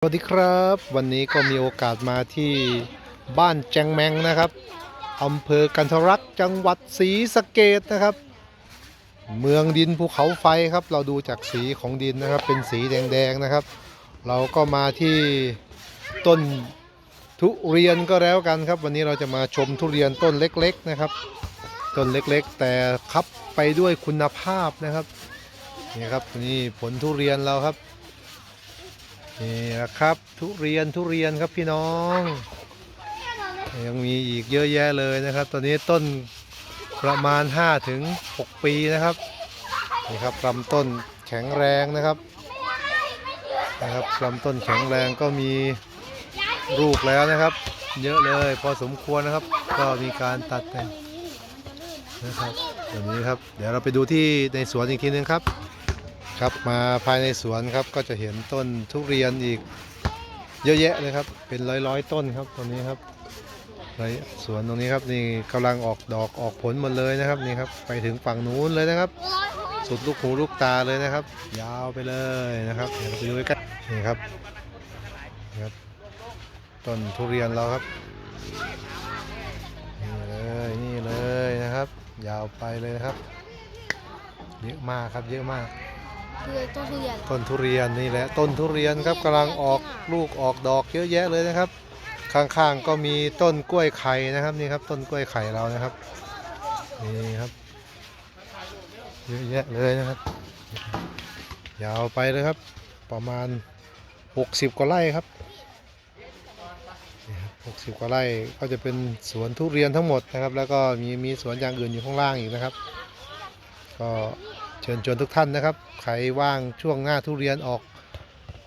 สวัสดีครับ วันนี้ก็มีโอกาสมาที่บ้านแจงแมงนะครับอำเภอกันทรักจังหวัดศรีสะเกดนะครับ เมืองดินภูเขาไฟครับ เราดูจากสีของดินนะครับ เป็นสีแดงๆนะครับ เราก็มาที่ต้นทุเรียนก็แล้วกันครับ วันนี้เราจะมาชมทุเรียนต้นเล็กๆนะครับ ต้นเล็กๆ แต่ครับไปด้วยคุณภาพนะครับนี่ครับนี่ผลทุเรียนเราครับ นี่นะครับ ทุเรียนทุเรียนครับพี่น้อง ยังมีอีกเยอะแยะเลยนะครับ ตอนนี้ต้นประมาณ 5 ถึง 6 ปีนะครับนี่ครับลำต้นแข็งแรงนะครับนะครับลำต้นแข็งแรงก็มีลูกแล้วนะครับ เยอะเลยพอสมควรนะครับ ก็มีการตัดแต่งนะครับแบบนี้ครับ เดี๋ยวเราไปดูที่ในสวนอีกทีนึงครับ ครับมาภายในสวนครับก็จะเห็นต้นทุเรียนอีกเยอะแยะเลยครับ เป็นร้อยร้อยๆต้นครับตรงนี้ครับในสวนตรงนี้ครับนี่กำลังออกดอกออกผลหมดเลยนะครับนี่ครับไปถึงฝั่งนู้นเลยนะครับ สุดลูกหูลูกตาเลยนะครับ ยาวไปเลยนะครับเดี๋ยวเราไปดูกล้ๆนี่ครับนี่ครับต้นทุเรียนเราครับนี่เลยนี่เลยนะครับ ยาวไปเลยนะครับ เยอะมากครับเยอะมาก คือต้นทุเรียนต้นทุเรียนนี่แหละต้นทุเรียนครับกำลังออกลูกออกดอกเยอะแยะเลยนะครับ ข้างๆก็มีต้นกล้วยไข่นะครับนี่ครับต้นกล้วยไข่เรานะครับนี่ครับเยอะแยะเลยนะครับ ยาวไปเลยครับ ประมาณ 60 กว่าไร่ครับนี่ครับ60 กว่าไร่ก็จะเป็นสวนทุเรียนทั้งหมดนะครับ แล้วก็มีมีสวนอย่างอื่นอยู่ข้างล่างอีกนะครับ ก็ เชิญชวนทุกท่านนะครับ ใครว่างช่วงหน้าทุเรียนออก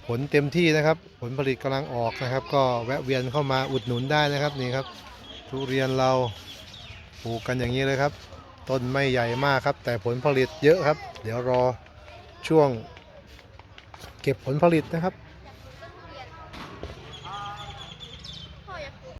ผลเต็มที่นะครับ ผลผลิตกำลังออกนะครับ ก็แวะเวียนเข้ามาอุดหนุนได้นะครับนี่ครับ ทุเรียนเราปลูกกันอย่างนี้เลยครับ ต้นไม่ใหญ่มากครับ แต่ผลผลิตเยอะครับ เดี๋ยวรอช่วงเก็บผลผลิตนะครับ